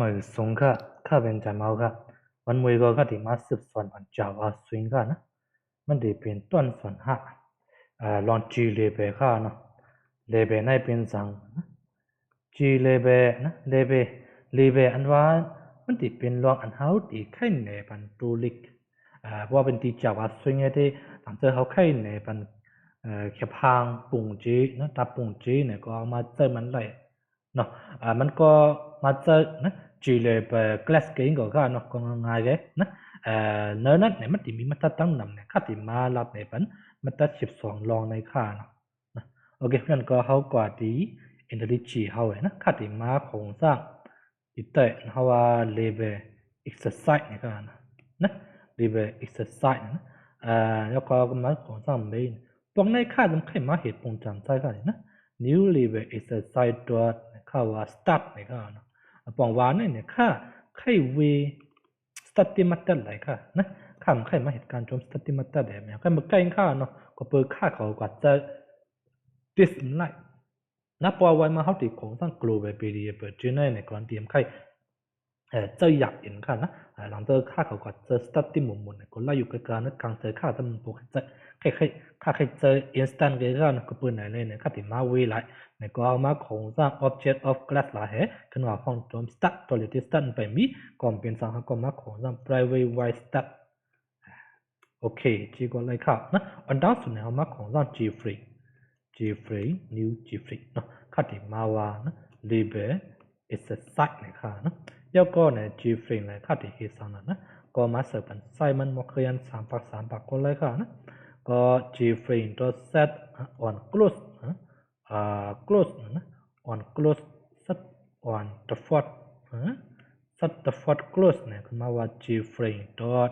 มือสงค่ะข้าเป็นใจเมาค่ะวันมวยก็ข้าที่มาสืบสวนวันเจ้าว่าสวิงค่ะนะมันได้เป็นต้นส่วนหักอ่าลองจีเลเบค่ะเนาะเลเบในเป็นสังจีเลเบนะเลเบเลเบอันว่ามันติเป็นลองอันเฮาตีไข่ในปันตูลิกอ่าเพราะว่าเป็นตีเจ้าว่าสวิงที่หลังจากเขาไข่ในปันเอ่อแค่พางปุ่งจีนะตาปุ่งจีเนี่ยก็เอามาเจอมันเลย no à mình có mà chơi nè chỉ là về class cái của cái nó còn ngay cái nè à nơi nè này mất thì mình mất tăng nằm này khác thì mà làm này vẫn mất tất chụp sòng lòng này khá nó nè ok nên có hậu quả tí intelligence hậu ấy nè khác thì mà khổng sang ít tệ hậu à level exercise này cái nè level exercise nè à nó có cái mà khổng sang mấy ปองในค่าจำไข่มาเหตุปงจำใจกันนะ new level exercise dot ข้าว่า start ในข้าเนาะปองวานเนี่ยข้าไข่เว study matter ไหลค่ะนะข้ามไข่มาเหตุการณ์จม study matter แบบนี้ข้ามาใกล้ข้าเนาะก็เปิดข้าเขากว่าจะ this ไหลนับปอไว้มาเขาติดของสร้าง global period เปิดจีนในก่อนเตรียมไข่ เออจะอยากเห็นกันนะเออหลังจากข้าเขาก็จะสตัตติมุมมุนก็เล่าอยู่กับการนักการเจอข้าจะมันปกจะค่อยๆข้าค่อยเจออินสแตนต์เกินก็เป็นไหนเลยเนี่ยข้าถึงมาเวลาเนก็เอามาของสร้างอ็อบเจกต์ออฟคลาสละเหขึ้นมาฟังตัวสตัตตัวเลือกที่สตัตไปมีก่อนเป็นสังหารก็มาของสร้าง private wide สตัตโอเคจีก็เลยครับนะอันดับสุดเนี่ยเอามาของสร้าง G free G free new G free เนาะข้าถึงมาว่านะ label is a site เนี่ยค่ะนะ khá nó yêu có này g free này khá thì khi sang nó có mà sở bản Simon một khơi ăn sám bạc sám bạc có lấy khá nó có g free to set on close uh, close uh, on close set on the fourth uh, set the fourth close เนี่ยคือมาว่า g frame dot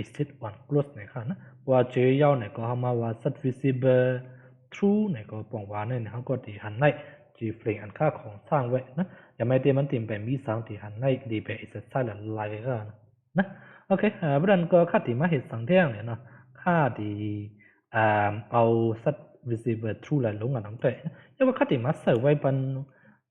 exit on close เนี่ยค่ะนะว่า j ยาวเนี่ยก็เขามาว่า set visible through เนี่ยก็ปองว่าเนี่ยเขาก็ตีหันใน G Flake อันค่าของสร้างไว้นะอย่าไม่เตมันติมไปมีสังตีหันในดีไปอิสระหลันลายก็นะโอเคอ่าประเด็นก็ค่าตีมาเหตุสังเทียงเนี่ยนะค่าที่อ่าเอาสัตวิเศษทรูแลลงอัะน้องเตะยังว่าค่าตีมาเสิร์ฟไว้เป็น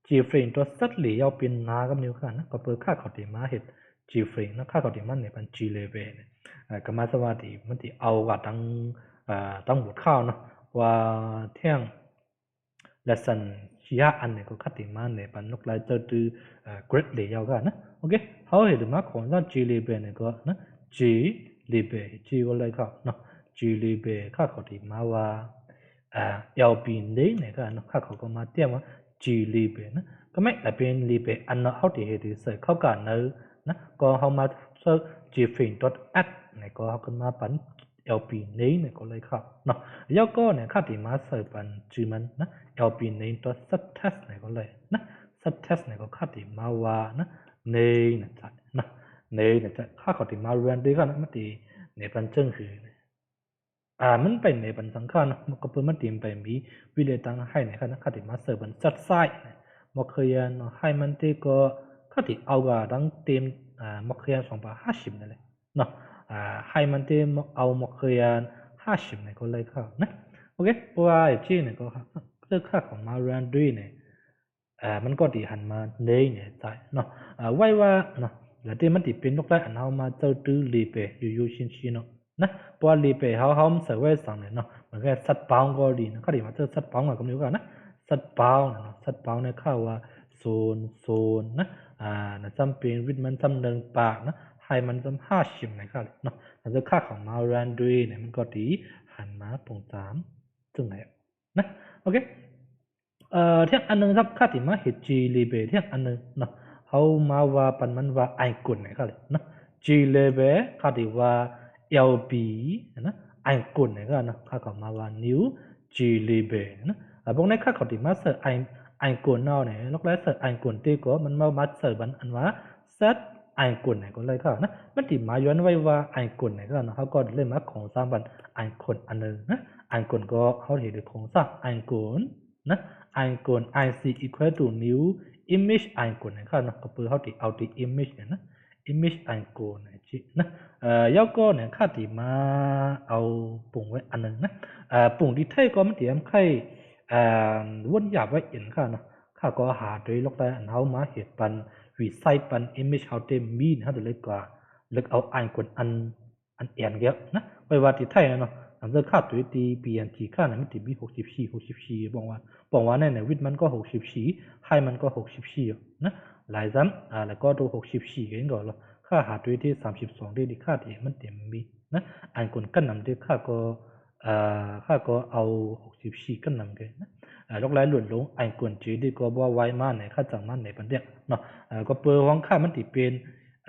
จีเฟลกตัวสัตหลีเอาเป็นนากับนิ้วค่ะนะก็เปิดค่าขางที่มาเหตุจีเฟลกนะค่าขางที่มันเนี่ยเป็น G level เนี่ยอ่ากรรมสวัสดีมันที่เอาว่าตั้งอ่าตั้งหมดข้าวนะว่าเที่ยง lesson chia an ne ko khati ma ne pa nok la to tu grade le yaw ga na okay how he ma khon sa j le be ne ko na j le be j ko lai kha na j le be kha ko ti ma wa a yaw bi ne ne ga na kha ko ko ma te ma j le be na ka mai la ben le be an na how ti he ti sa khau ka na na ko how ma so jfin.at ในก็เขาขึ้นมาปัน LP9 เนี่ยก็เลยครับเนาะแล้วก็เนี่ยค่าติดมาเสิร์ฟปันจีมันนะ LP9 ตัว subtest เนี่ยก็เลยนะ subtest เนี่ยก็ค่าติดมาว่านะในเนี่ยจัดนะในเนี่ยจัดค่าขอติดมาเรียนด้วยกันมันตีในปันเชิงคืออ่ามันเป็นในปันสังขารนะมันก็เพิ่มมันตีไปมีวิเลตังให้เนี่ยนะค่าติดมาเสิร์ฟปันจัดไส้มาเคยนให้มันตีก็ค่าติดเอากระดังเต็มอ่ามาเคยนสองพันห้าสิบนั่นแหละเนาะ อให้มันที่เอามอเคียนห้าสิบเนี่ยก็เลยเข้านะโอเคเพราะว่าที่เนี่ยก็เลือกค่าของมารันด้วยเนี่ยเอ่ามันก็ตีหันมาเนยเนี่ยใจเนาะอ่าไว้ว่าเนาะแล้วที่มันติเป็นนกได้อันเอามาเจ้าตื้อรีเปอยู่อยู่ชินชินเนาะนะปวลีเปเขาเขาเสวยสังเนี่ยเนาะมันก็สัตว์ปองก็ดีนะเขาดีมาเจอสัตว์ปองกับนิ้วกันนะสัตว์ปองเนาะสัตว์ปองเนี่ยเข้าว่าโซนโซนนะอ่านะจำเป็นวิทมันจำเดิงปากนะ มันห้าสิมนะครับเนาะแต่เจ้าค่าของมาแรนดุยเนี่ยมันก็ดีหันมาปงสามจึงไหนนะโอเคเอ่อเที่ยงอันนึงครับค่าที่มาเหตุจีลีเบเที่ยงอันนึงเนาะเขามาว่าปันมันว่าไอกุนนะครับเนาะจีเลเบค่าที่ว่าเอลบีนะไอกุนนะครับเนาะค่าของมาว่านิวจีลีเบนะพวกนี้ค่าของที่มาเสอร์ไอไอกุนเนาะเนี่ยลูกแรกเสอร์ไอกุนตีก็มันมามาเสอร์บันอันว่าเซต ไอ้คนไหนก็เลยก็นะมันติมาย้อนไว้ว่าไอ้คนไหนก็นะเขาก็เล่นมาของสร้างบันไอ้คนอันนึงนะไอ้คนก็เขาเห็นของสร้างไอ้คนนะไอ้คน i c equal to new image ไอ้คนไหนก็นะก็เพื่อเขาติเอาติ image เนี่ยนะ image ไอ้คนไหนจีนะเอ่อยอก็เนี่ยข้าติมาเอาปุ่งไว้อันนึงนะเอ่อปุ่งที่ไทยก็มันตรีมไข่เอ่อวนหยาบไว้เอ็นข้านะข้าก็หาโดยลกได้อัเขามาเหตุปัน วิไซปัน image เขาเต็มมีนะฮะตัวเล็กกว่าเล็กเอาไอ้คนอันอันเอียนเงี้ยนะไปว่าที่ไทยเนาะหลังจากค่าตัวตี BNT ค่าเนี่ยมันติมีหกสิบสี่หกสิบสี่บอกว่าบอกว่าเนี่ยวิทมันก็หกสิบสี่ไฮมันก็หกสิบสี่นะหลายซ้ำอ่าแล้วก็ตัวหกสิบสี่กันก่อนละค่าหาตัวที่สามสิบสองที่ค่าที่มันเต็มมีนะไอ้คนกันนำที่ค่าก็อ่าค่าก็เอาหกสิบสี่กันนำกันนะ à lúc lại luận lúng anh quần chỉ đi có bao vay mà này khác chẳng mà này vấn đề nó à có bơ hoang khác มันติเป็น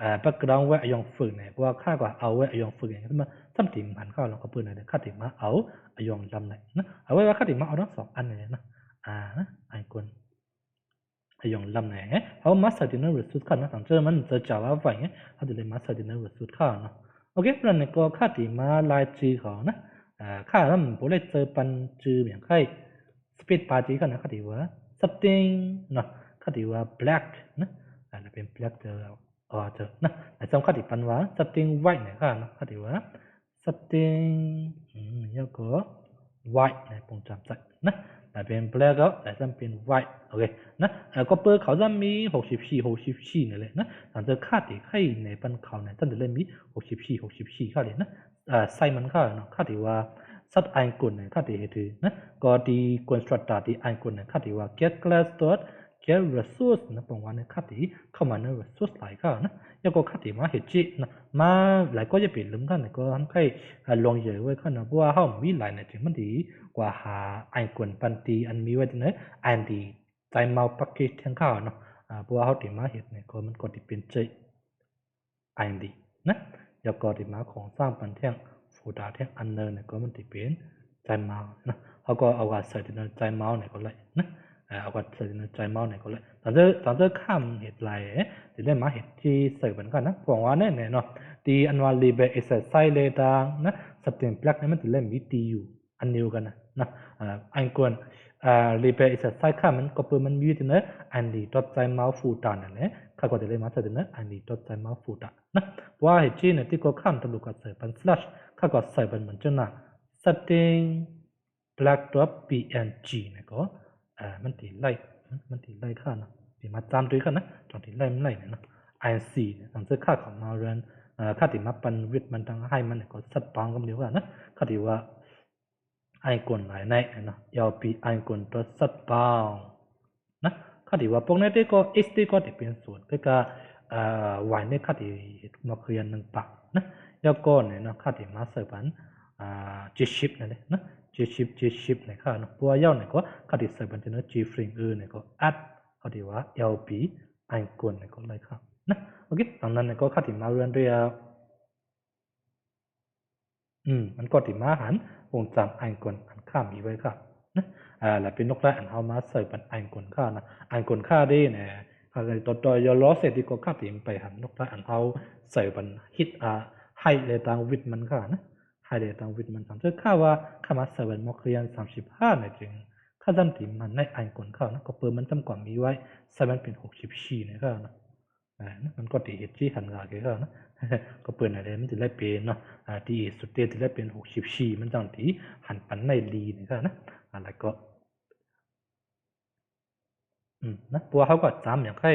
อ่า background ไว้ยองฝึกเนี่ยว่าค่าก็เอาไว้ยองฝึกเนี่ยมาทำติมหันเข้าเราก็เปิดเนี่ยค่าติมาเอายองลำเนี่ยนะเอาไว้ว่าค่าติมาเอาทั้งสองอันเนี่ยนะอ่านะไอันกวนยองลำเนี่ยเขามาสตินเรู้สุดขั้นนะต่างเจอมันจะจ่าว่าไฟเนี่ยเขาจะเลยมาสตินเรู้สุดขั้นเนาะโอเคเพราะนั้นก็ค่าติมาลายจีเขานะอ่าค่าแล้วมันบ่ได้เจอปันจืออย่างใค ร speed party กันนะคดีว่า something เนาะคดีว่า black นะอันนั้นเป็น black เจออ๋อเจอนะแต่สำคัญที่ปันว่า something white เนี่ยค่ะนะคดีว่า something อืมแล้วก็ white นี่ยผมจำใจนะแต่เป็น black ก็แต่จะเป็น white โอเคนะแล้วก็เปิดเขาจะมีหกสิบสี่หกสิบสี่นี่แหละนะหลังจากค่าที่ใครในปันเขาเนี่ยจะได้มีหกสิบสี่หกสิบสี่ค่าเลยนะอ่าใส่มันค่าเนาะค่าที่ว่า sat icon na khat he the na ko di constructor di icon na khat wa get class dot get resource na pong wan khat di khama na resource lai ka na ya ko khat ma he chi na ma lai ko ye pe lum kan ko han kai long ye we khan na bua ha mi lai na ti man di kwa ha icon pan ti an mi wa di na an di time mau package thang ka na bua ha ti ma he ne ko man ko di pin chi อันดีนะยกอดีมาของสร้างปันเทียง udah teh under ne ko menti pin chai mau na ha ko awa sa ti na chai mau ne ko lai na awa sa ti na chai mau ne ko lai ta de ta de kham hit lai ti de ma hit ti sai ban ka na pong wa ne ne no ti anwa li be exercise le ta na septem plak ne menti le mi ti yu an ne ga na na ai kon รีเปอิสไซค่ามันก็เปิมันมีอยู่นะอันดีดอทไซมาฟูตานั่นแหละข้าก็จะเลยมาเสนออันดีดอทไซมาฟูตานะว่าเหตุที่เนี่ยที่ก็ข้ามตำรวจกับเสือปันสลัช ข้าก็ใส่เป็นเหมือนเจ้าหน้า setting black dot png นี่ยก็อ่ามันตีไล่มันตีไล่ค่าเนาะตีมาจำด้วยกันนะตอนตีไล่มันไล่เนาะ inc เนี่ยหลังจากค่าของมาเรนอ่าค่าตีมาปันวิทมันตั้งให้มันก็สัดปางกันเดียวกันนะค่าตีว่าไอกลไหนในเนาะยาวปีไอกลตัวสัดปางนะค่าตีว่าพวกนี้ก็ x ก็จะเป็นส่วนก็ก็อ่า y เนี่ยค่าตีมาเคลียร์หนึ่งปักนะ แล้วก็เนี่ยนะค่าที่มาเสิร์ฟอันอ่า G ship เนี่ยนะ G ship G ship เนี่ยค่ะนาะปัวยาวเนี่ยก็ค่าที่เสิร์ฟอันจะนะ G frame เออร์เนี่ยก็ add เขาที่ว่า LP ไอคอนเนี่ยก็เลยค่ะนะโอเคดังนั้นเนี่ยก็ค่าที่มาเรียนด้วยอืมมันก็ที่มาหันวงจำไอคอนอันข้ามีไว้ค่ะนะอ่าแล้วเป็นนกแรกอันเฮามาเสิร์ฟอันไอคอนค่านะไอคอนค่าได้เนี่ยค่าเลยตัวตัวยอล้อเสร็จที่ก็ค่าที่ไปหันนกแรกอันเฮาเสิร์ฟอันฮิตอ่า ให้เลยตังวิทมันค่ะนะให้เลยตังวิทมันสามเจอค่าว่าคามาเซเว่นมอคเรียนสามสิบห้าเนี่ยจริงค่าจำติมันในไอ้กลเข้านะก็เปิดมันจำก่อนมีไว้เซเว่นเป็นหกสิบสี่เนี่ยค่ะนะอ่ามันก็ตีเหตุที่หันกาเกี่ยวนะก็เปิดอะไรมันจะได้เป็นเนาะอ่าที่สุดเดียจะได้เป็นหกสิบสี่มันจังที่หันปันในลีเนี่ยค่ะนะอะไรก็อืมนะปัวเขาก็จำอย่างใคร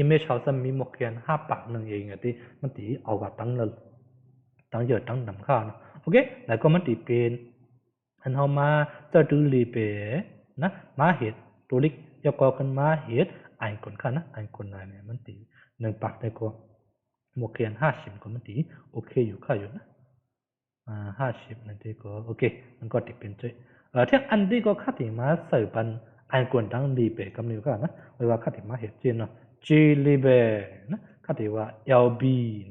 image เขาจะมีหมกเขียนห้าปากหนึ่งเองอะที่มันตีเอากับตั้งเลยตั้งเยอะตั้งนำค่านะโอเคแล้วก็มันตีเป็นอันเขามาจะดูรีเปนะมาเหตุตัวเล็กยกกันมาเหตุไอ้คนค่านะไอ้คนไหนเนี่ยมันตีหนึ่งปากได้ก็หมกเขียนห้าสิบก็มันตีโอเคอยู่ค่าอยู่นะอ่าห้าสิบนั่นที่ก็โอเคมันก็ตีเป็นใจเออที่อันที่ก็ค่าตีมาใส่ปันไอ้คนตั้งรีเปกำเนิดก็นะเวลาค่าตีมาเหตุเจนเนาะ จิลีเบนะก็ถืว่า LB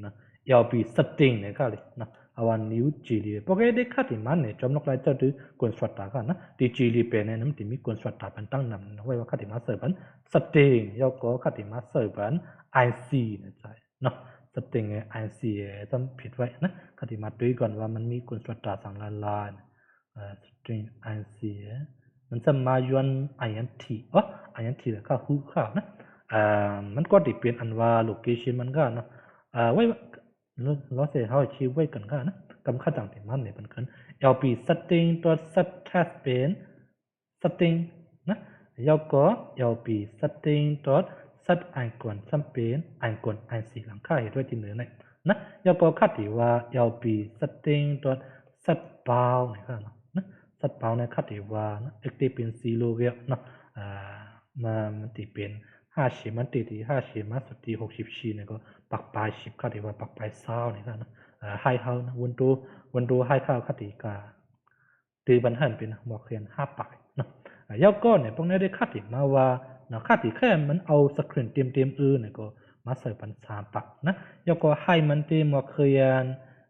นะ LB setting เนี่ยก็เลยนะอาวันนิว J label ปกติเด็กมันเนี่ยจอมนกไลเจ้าถือ construct กันนะที่ J ลีเบนเนี่ยนั่นที่มีกุนสวัสดาเป็นตั้งนำนะไว้ว่าก็ถืมาเสิร์ฟัน setting แล้วก็ก็ถืมาเสิร์ฟเป็น IC นะใช่เนาะไอซีเนี่ยต้องผิดไว้นะก็ถืมาดูก่อนว่ามันมี construct สังละลาย string IC มันจะมาย้อน INT อ๋อไอแอนทีแล้วก็ฮู้ข้าวนะ มันก็ติเป็นอันว่า location มันก็เนาะอ่าไว้เราเสียเขาชีไว้กันก็นะกำค่าต่างที่มันเนี่ยเป็นกัน LP setting ตัว set test เป็น setting นะแล้วก็ LP setting ตัวสัตไอกวนซัมเป็นไอกวนไอสีหลังค่าเหตุด้วยที่เหนือเนี่ยนะยาก็คัดที่ว่ายาวปีสติงตัวสัตเปล่าเนี่ยครับนะสัตเปล่าเนี่ยคัดที่ว่านะเอ็กตีเป็นซีโลเกะนะอ่ามันตีเป็น ห้าสิบมันตีที่ห้าสิบมาสุดที่หกสิบสี่เนี่ยก็ปักปลายสิบคัดที่ว่าปักปลายเศร้าเนี่ยนะอ่าไฮเฮานะวันตัววันตัวไฮเขาคัดที่กาตีบันหันเป็นหมวกเขียนห้าปลายเนาะยาก็เนี่ยพวกนี้ได้คัดที่มาว่านะค่าที่แค่มันเอาสกรีนเต็มเต็มอื่นเนี่ยก็มาใส่ปันสามปักนะยกก็ให้มันเต็มว่าเคยน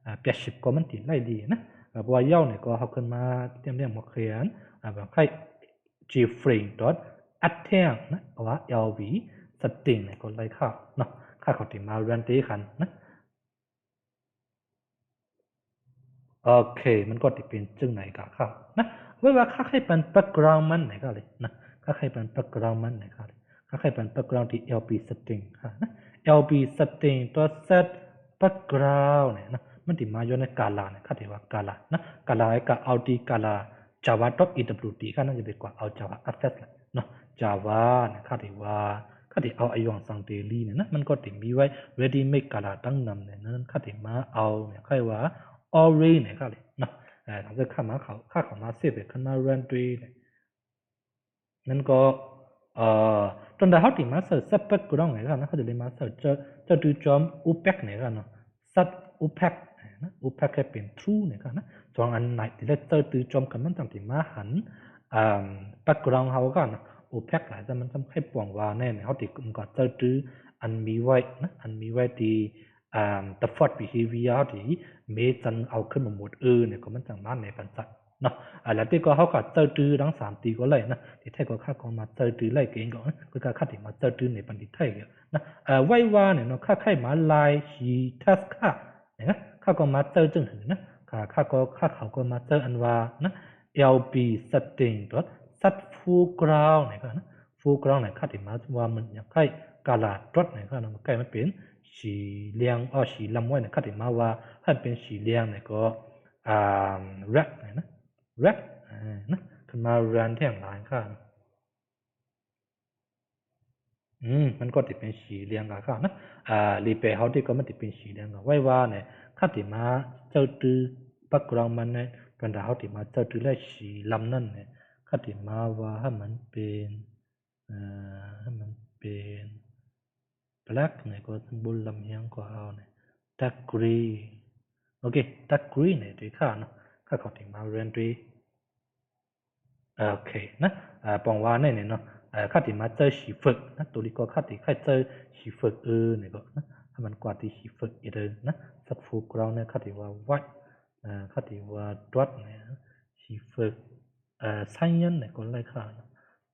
อ่าเปียสิบก็มันติดไล่ดีนะอ่าบัวเย้าเนี่ยก็เขาขึ้นมาเต็มเต็มว่าเคยนอ่าแบบให้ g frame dot at เที ยงนะว่า lv สติงเนี่ยก็ไล่เข้าเนาะค่าเขาติมาเรียนตีขันนะโอเค มันก็ติเป็นจึงไหนก็เข้านะเวลาค่าให้เป็น background มันไหนก็เลยนะค่าใครเป็น background มันไหนะครับค่าใครเป็น background ที่ LP setting ค่ะนะ LP setting ตัว set background เนี่ยนะมันที่มาอยู่ในกาลาเนี่ยค่าที่ว่ากาลานะกาลาไอ้กับ LT กาลา java ewt ค่ะนั่นจะเป็นกว่าเอา java access เลย เนาะ java เนี่ยคาที่ว่าคาที่เอาอ้ยองสังเตลีเนี่ยนะมันก็ติมีไว้ ready make กาลาตั้งนำเนี่ยนั้นคาที่มาเอาเนี่ยค่าว่า array เนี่ยค่ะเนาะเออถ้าจะข้ามาเขาข้าเขามาเสพไปขึ้นมา run ด้วยเนี่ยนั่นก็เอ่อตอนเดาเขาติมาเสร์ชสับเป็กกูร้องไงกันนะเขาจะเลยมาเสิร์ชจะจะดูจอมอุปกเนี่ยกันเนาะสัตอุปกนะอุปกแค่เป็น true เนี่ยกันนะจองอันไหนที่เราเจอดูจอมกันมันจังที่มาหัน อ่า background เขากันนะอุปกหลายแต่มันทำให้ปวงวาแน่เนี่ยเขาติมันก็เจอดูอันมีไว้นะอันมีไว้ที่อ่า default behavior ที่เมจันเอาขึ้นมาหมดเออเนี่ยก็มันจังมาในปัญจักเนาะอ่าแล้วที่ก็เขาก็เจอตื้อทั้งสามตีก็เลยนะที่ไทยก็ค่าก็มาเจอตื้อเลยเก่งก็ก็ค่าค่าที่มาเจอตื้อในปันทิไทยก็นะอ่อไว้ว่าเนี่ยเนาะค่าค่ายมาลายชีทัสค่าเนี่ยนะค่าก็มาเจอจึงหือนะค่าค่าก็ค่าเขาก็มาเจออันวานะ LB setting ตัว set full ground เนี่ยก็นะ full ground เนี่ยค่าที่มาว่ามันอยากให้กาลาดรถเนี่ยก็นะใกล้มันเป็นสีเหลียงอ๋อสีลำไว้เนี่ยค่าที่มาว่าให้เป็นสีเหลียงเนี่ยก็อ่า red เนี่ยนะ red นะขึ้นมา run ที่อย่างไรค่ะอืมมันก็ติดเป็นสีเหลืองกับค่ะนะอ่ารีเปย์เขาที่ก็มันติดเป็นสีเหลืองกับไว้ว่าเนี่ยข้าติมาเจ้าตือ background มันเนี่ย เป็นดาวติมาเจ้าตื้อและสีลำนั่นเนี่ยข้าติมาว่าให้มันเป็นเอ่อให้มันเป็น black เนี่ยก็บุลลำยังก็เอาเนี่ย dark grey โอเค dark grey เนี่ยที่ข้าเนาะข้าเขาติมา render โอเคนะอ่าปองว่าเนี่ยเนาะอ่าข้าติมาเจอสีฝึกนะตัวนี้ก็ข้าติข้าเจอสีฝึกเออเนี่ยก็นะให้มันกว่าที่สีฝึกอีเดินนะสักฟูกเราเนี่ยข้าติว่า white าข้าติว่า dot เนี่ยสีฝึกอ่า science เนี่ยก็ไล่ข้านะ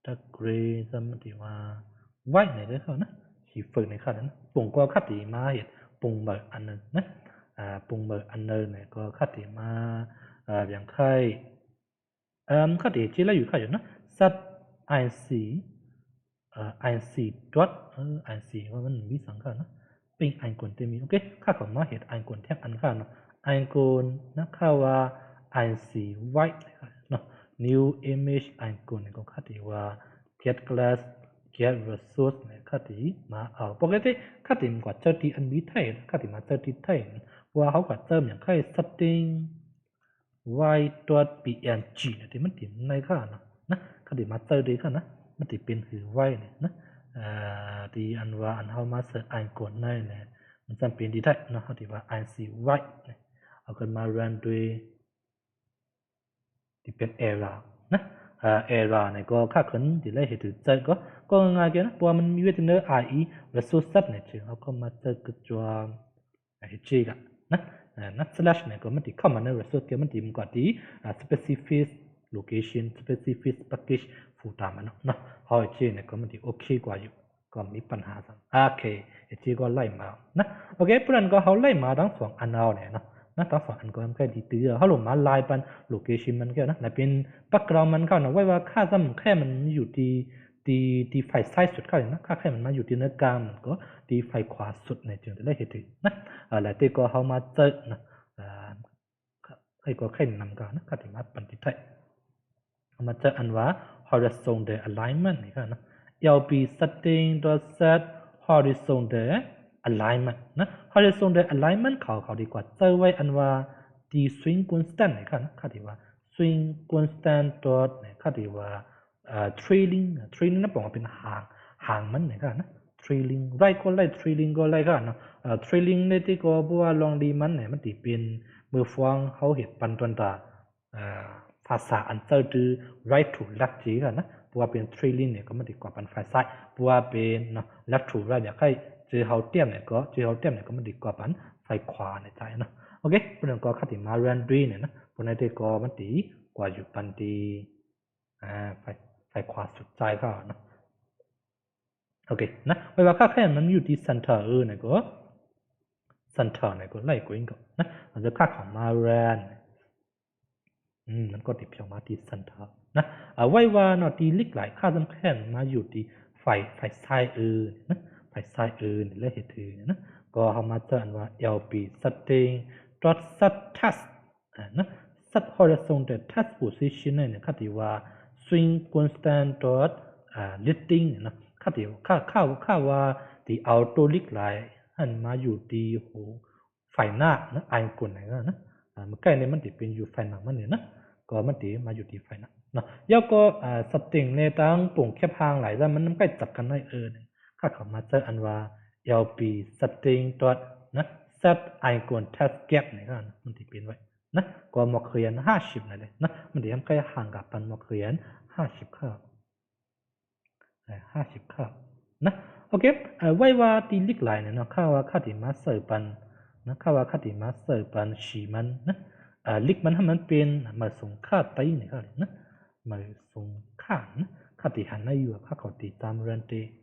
dark gray สมมติว่า white เนี่ยได้ข้านะสีฝึกในข้านั้นปุ่งก็ข้าติมาเห็นปุ่งเบอร์อันนึงนะอ่าปุ่งเบอร์อันนึงเนี่ยก็ข้าติมาอ่าอย่างใคร um ข้าที่จีละอยู่ข้าอยู่นะ sub inc เอ่อ inc dot เอ่อ inc ว่ามันมีสังขานะเป็น i กวนเต็มีโอเคข้าก็มาเห็น i กวนแท่งอันข้าเนาะ i กวนนะข้าว่า inc white เนาะ new image i กวนก็ข้าที่ว่า get class get resource เนี่ยข้าที่มาเอาปกติข้าที่มันกว่าเจอที่อันมีไทยข้าที่มาเจอที่ไทยว่าเขากว่าเติมอย่างใคร setting y.png เนี่ยที่มันติดในข้านะนะข้าที่มาเตอดีข้านะมันติเป็นหือ y เนี่ยนะอ่าที่อันว่าอันเฮามาเสิร์ชไอกดในเนี่ยมันจำเป็นดีได้นะเขาที่ว่า i c y เนี่ยเอาขึ้นมา run ด้วยที่เป็น error นะอ่า error เนี่ย ก็ค่าขึ้นที่ได้เหตุใจก็ก็ง่ายๆนะเพราะมันมีเวทเนอร์ ie resource set เนี่ยจึงเอาเข้ามาเจอกับตัวไอ้เจกันนะนะ slash เนี่ยก็มันติเข้ามาใน resource ก็มันติมันก็ที่ specific location specific package ฟูตามมันเนาะพอไอ้เจเนี่ยก็มันติโอเคกว่าอยู่ก็มีปัญหาสังโอเคไอ้เจก็ไล่มานะโอเคเพื่อนก็เขาไล่มาทั้งสองอันเอาเนี่ยเนาะ นะทั้งสองอันก็มันแค่ดีเตื้อเขาหลงมาไล่ปัน location มันก็นะแต่เป็น background มันก็นะไว้ว่าค่าซ้ำแค่มันอยู่ที่ที่ที่ไฟซ้ายสุดเข้าอย่างนะค่าแค่มันมาอยู่ที่เนื้อกลางมันก็ที่ไฟขวาสุดในจึงจะได้เห็นถึงนะอะไรที่ก็เขามาเจอนะใครก็แค่นำกันนะก็ถึงมาปันติไทยเขามาเจออันว่า horizontal alignment นี่ก็นะ LP setting dot set horizontal alignment นะ horizontal alignment เขาเขาดีกว่าเจอไว้อันว่าดี swing constant เนี่ยค่ะนะค่ะดีว่า swing constant dot เนี่ยค่ะดีว่าเอ่อ trailing trailing นั่นแปลว่าเป็นห่างห่างมันเนี่ยค่ะนะ trailing right ก็ right trailing ก็ right ค่ะเนาะเอ่อ trailing เนี่ที่ก็บัวลองดีมันเนี่ยมันติเป็นมือฟางเขาเห็นปันตันตาเอ่อภาษาอันเตอดือ right to left จีค่ะนะบัวเป็น trailing เนี่ยก็มันดีกว่าปันฝ่ายซ้ายบัวเป็นเนาะ left to right อยากให้เนี่ยใคร องก็ขัดที่มาเรียนด้วยเนี่ยนะบนในที่ก็มันดีกว่าอยู่ปันดีอ่าฝ่ายฝ่ายขวาสุดใจก็เนาะโอเคนะเวลาค่าแค่มันอยู่ที่ center เออเนี่ยก็ center เนี่ยก็ไล่กวิ่งก็นะมันจะค่าของมาแรนอืมมันก็ติดเพียงมาที่ center นะเอาไว้ว่าเนาะที่ลิกหลายค่าสำคัญมาอยู่ที่ฝ่ายฝ่ายซ้ายเออนะ ฝ่ายซ้ายเออเนี่ยและเหตุถือเนี่ยนะก็เอามาจันว่า LP setting dot set task อ่านะ set horizontal task position เนี่ยค่าที่ว่า swing constant dot อ่า lifting นี่ยนะค่าที่ค่าค่าค่าว่าที่เอาตัวลิกหลายหันมาอยู่ที่หฝ่ายหน้านะไอ้กลุ่นไหนก็นะมันใกล้เนี่ยมันติเป็นอยู่ฝ่ายหน้ามันเนี่ยนะก็มันติมาอยู่ที่ฝ่ายหน้าเนาะแล้วก็อ่าสติงในตั้งปุ่งแคบหางหลายแล้วมันมันใกล้จับกันได้เออเนี่ย ค่าขามาเจออันว่า LP setting ตัวนะ set icon test gap เนี่ยก็นมันติเป็นไว้นะก็มาเขียนห้าสิบนั่นเลยนะมันติทำใกล้ห่างกับปันมาเขียนห้าสิบข้าห้าสิบข้าวนะโอเคเอ่อไว้ว่าตีลิกไลน์เนี่ยเนาะข้าว่าข้าติมาเสิร์ปันนะข้าว่าข้าติมาเสิร์ปันฉีมันนะเอ่อลิกมันให้มันเป็นมาส่งค่าไตเนี่ยก็เลยนะมาส่งค่านะข้าติหันในอยู่ข้าขาติตามเรนเตอ่า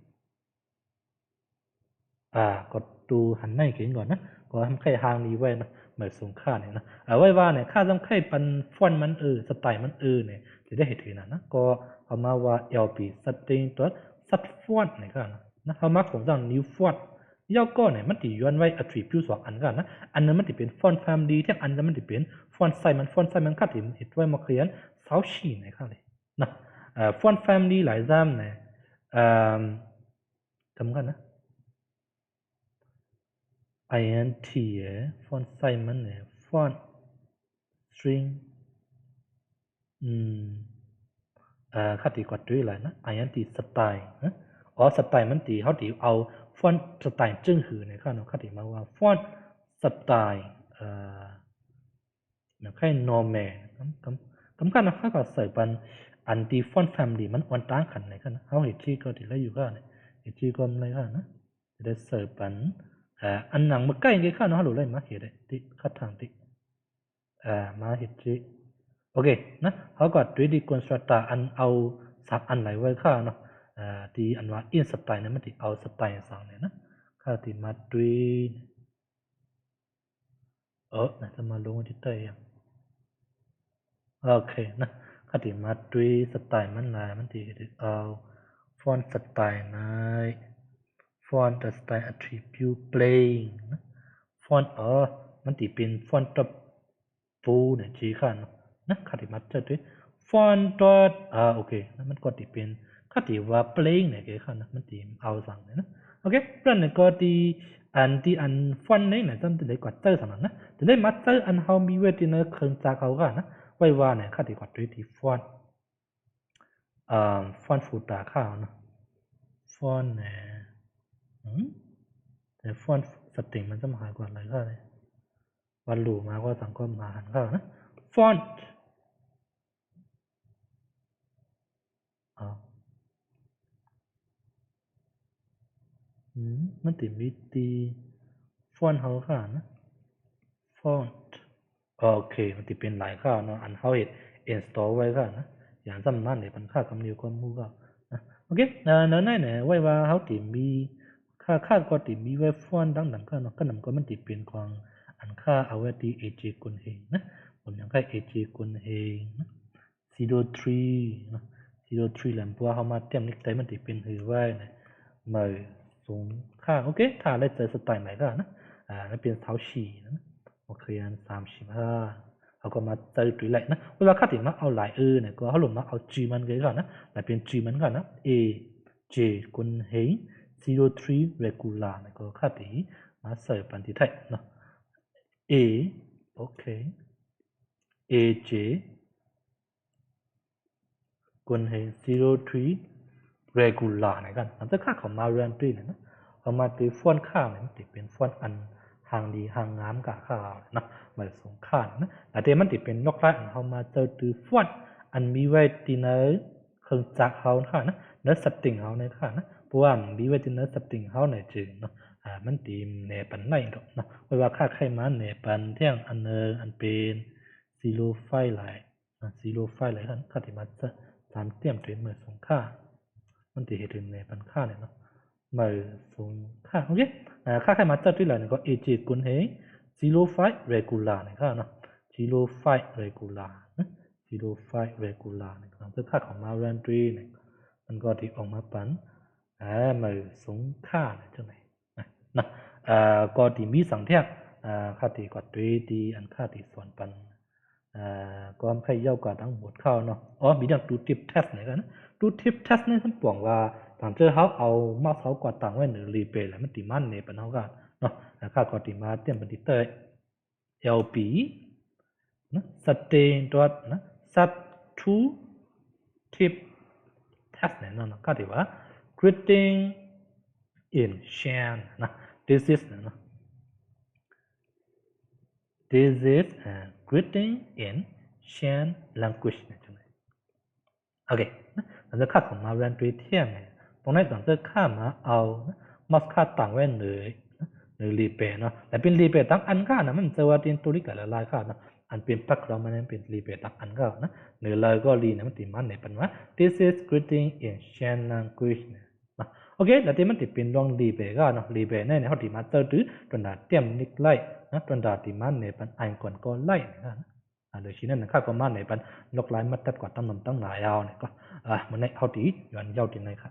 ก็ดูหันในเก่งก่อนนะก็ทำแค่ทางนี้ไว้นะเหมาส่งค่าเนี่ยนะเอ่อไว้ว่าเนี่ยค่าทำแค่ปันฟอนมันเออสไตล์มันเออเนี่ยจะได้เห็นถือนะนะก็เอามาว่า LP setting ตัว set font เนี่ยก็นะนะเอามาของจัง new font ย่อก็เนี่ยมันติย้อนไว้ attribute สองอันกันนะอันนั้นมันติเป็น font family ที่อันนั้นมันติเป็น font size มัน font size มันคัดติเห็นไว้มาเขียนเสาชีเนี่ยครับเลยนะเอ่อ font family หลายจำเนี่ยเอ่อจำกันนะ int เอ่อ font size มันเนี่ย font string อืมอ่าคัดตีกว่าด้วยอะไรนะอันยันตีสไตล์นะอ๋อสไตล์มันตีเขาตีเอาฟอนต์สไตล์จึงหือในข้าเนาะคัดตีมาว่าฟอนต์สไตล์เอ่อแบบแค่ normal กำกำกำกันนะข้าก็ใส่ปันอันตีฟอนต์ family มันอ่อนต่างกันในข้านะเขาเห็นที่ก็ตีแล้วอยู่ก็เนี่ยเห็นที่ก็ไม่ข้านะจะได้ใส่ปัน อ่าอันหนังมาใกล้กันข้าเนาะเขาหลุดเลยมาเห็นได้ที่คัดทางที่อ่ามาเห็นที่โอเคนะเขาก็ด้วยดีคอนสตรัตอันเอาสับอันไหนไว้ค่าเนาะอ่าที่อันว่าอินสไตล์เนี่ยมันติเอาสไตล์สั่งเนี่ยนะค่าที่มาด้วยเออนะจะมาลงที่เตยยังโอเคนะค่าที่มาด้วยสไตล์มันไหนมันติเอาฟอนต์สไตล์ไหนฟอ นต์สไตล์ attribute playing นะฟอนต์เออมันติเป็นฟอนต์ตัวปูเนี่ยจีค่ะนะนะคาติมาเจอด้วยฟอนต์ดอทอ่าโอเคมันก็ติเป็นคาติว่า playing เนี่ยก็ค่ะนะมันติเอาสั่งเนี่ยนะโอเคเพื่อนเนี่ยก็ตีอันที่อันฟอนต์เนี่ยนะจำได้กว่าเจอสั่งนะจะได้มาเจออันเฮามีเวทีเนี่ยเครื่องจากเขากันนะไว้ว่าเนี่ยคาติกว่าด้วยที่ฟอนต์อ่าฟอนต์ฟูตาข้าวนะฟอนต์เนี่ยืแต่ฟอนต์สติงมันจะมาหากว่าอะไรก็เลยวันหลูมาก็สังก็มาหันก็นะ font อ่าอืมมันติมีตี font เขาค่ะนะ font โอเค มันติเป็นหลายค่าเนาะอันเขาเห็น install ไว้ค่ะนะอย่างสำนักเนี่ยมันค่าคำนิ้วความมูก็นะโอเคเอ่อนั่นเนี่ยไว้ว่าเขาติมี ค่าค่าก็ติมีไว้ font ดังๆก็เนาะก็นำก็มันติเป็นของอันค่าเอาไว้ที่ ag กุนเองนะผมยังใกล้ AG กุนเองนะ03นะ03แหลมปัวเขามาเต็มนิกไตมันติเป็นหือไว้นะมาสูงค่าโอเคถ้าได้เจอสไตล์ไหนก็นะอ่าแล้วเป็นเท้าฉี่นะโอเคอันสามสิบห้าเขาก็มาเจอตุยไหลนะเวลาค่าติมาเอาหลายเออเนี่ยก็เขาลงมาเอา G มันกันก่อนนะแล้วเป็น G มันก่อนนะ A J กุนเฮง 03 regular นะก็ค่าที่มาเสิร์ฟปันที่ไทยนะ A โอเค AJ กุนเฮง03 regular นะกันมันจะค่าของมาเรียนตรีนะเอามาตีฟ้อนข้าวเนี่ยมันติดเป็นฟ้อนอันหางดีหางงามกะข้าวนะมาสงข้านนะแต่เดมันติดเป็นนกไร้อันเขามาเจอตือฟ้อนอันมีไว้ตีเนื้อเครื่องจักรเขาค่ะนะเนื้อสติงเขาในค่ะนะ เพราะว่าบีไว้จะเน้อสับติงเขาในจึงเนาะอ่ามันตีมเนปันไหนดอกเนาะไว้ว่าค่าไข่มาเนปันเที่ยงอันเนออันเป็นซีโรไฟหลายนซีโรไฟหลายขั้นข้าที่มัจะสามเตี้ยมถึงเมื่อสงค่า มันตีเหตุเนปันค่าเนยเนาะมาสูงค่าโอเคอ่าค่าไข่มาจัดที่หลายเนี่ยก็เอจิกุนเฮซีโรไฟเรกูล่าเนี่ยค่เนาะซีโรไฟเรกูล่านะซีโรไฟเรกูล่าเนี่ยของเพื่อค่าของมาแรนทรีเนี่ยมันก็ที่ออกมาปัน ค่าที่ก็ตรีดีอันค่าที่ส่วนปันอ่าก็ใครเย่าก็ทั้งหมดเข้าเนาะอ๋อมีดังตูทิปเทสไหนกันนะตูทิปเทสเนี่ยฉันปวงว่าตามเจอเขาเอามาเขากว่าต่างไว้หนึ่งรีเปย์แล้วมันติมันเนี่ยเป็นเขากันเนาะแล้วข้าก็ติมาเตรียมปฏิเตอร์ LP นะ sustain dot นะ sub to tip test เนี่ยเนาะก็ถือว่า greeting in Shan นะ this is นะ this is uh, greeting in Shan language เนี่ยจังไงโอเคนะเราจะค่าของมาเรียนตัวเทียมเนี่ยตรงนี้ต้องจะค่ามาเอามาสค่าต่างไว้หนึ่งหรือรีเปเนาะแต่เป็นรีเปตั้งอันค่านะมันจะว่าตินตัวนี้กับละลายค่านะอันเป็นพักเรามันเป็นรีเปตั้งอันก็นะหรือเลยก็รีนะมันติมันเนี่ยเป็นว่า this is greeting in Shan language เนี่ยนะ โอเคแล้วที่มันติเป็นลองรีเปก็เนาะรีเปเนี่ยเขาติมาเจอถือตรงนั้นเตรียมนิกไล่นะตรงนั้นติมันเนี่ยเป็นไอก่อนก็ไล่นะ à được xin nên khác có mà này bạn lọc lại mất tất cả tâm nằm tăng lại ao này có à mà này hao tí gần giao tiền này khác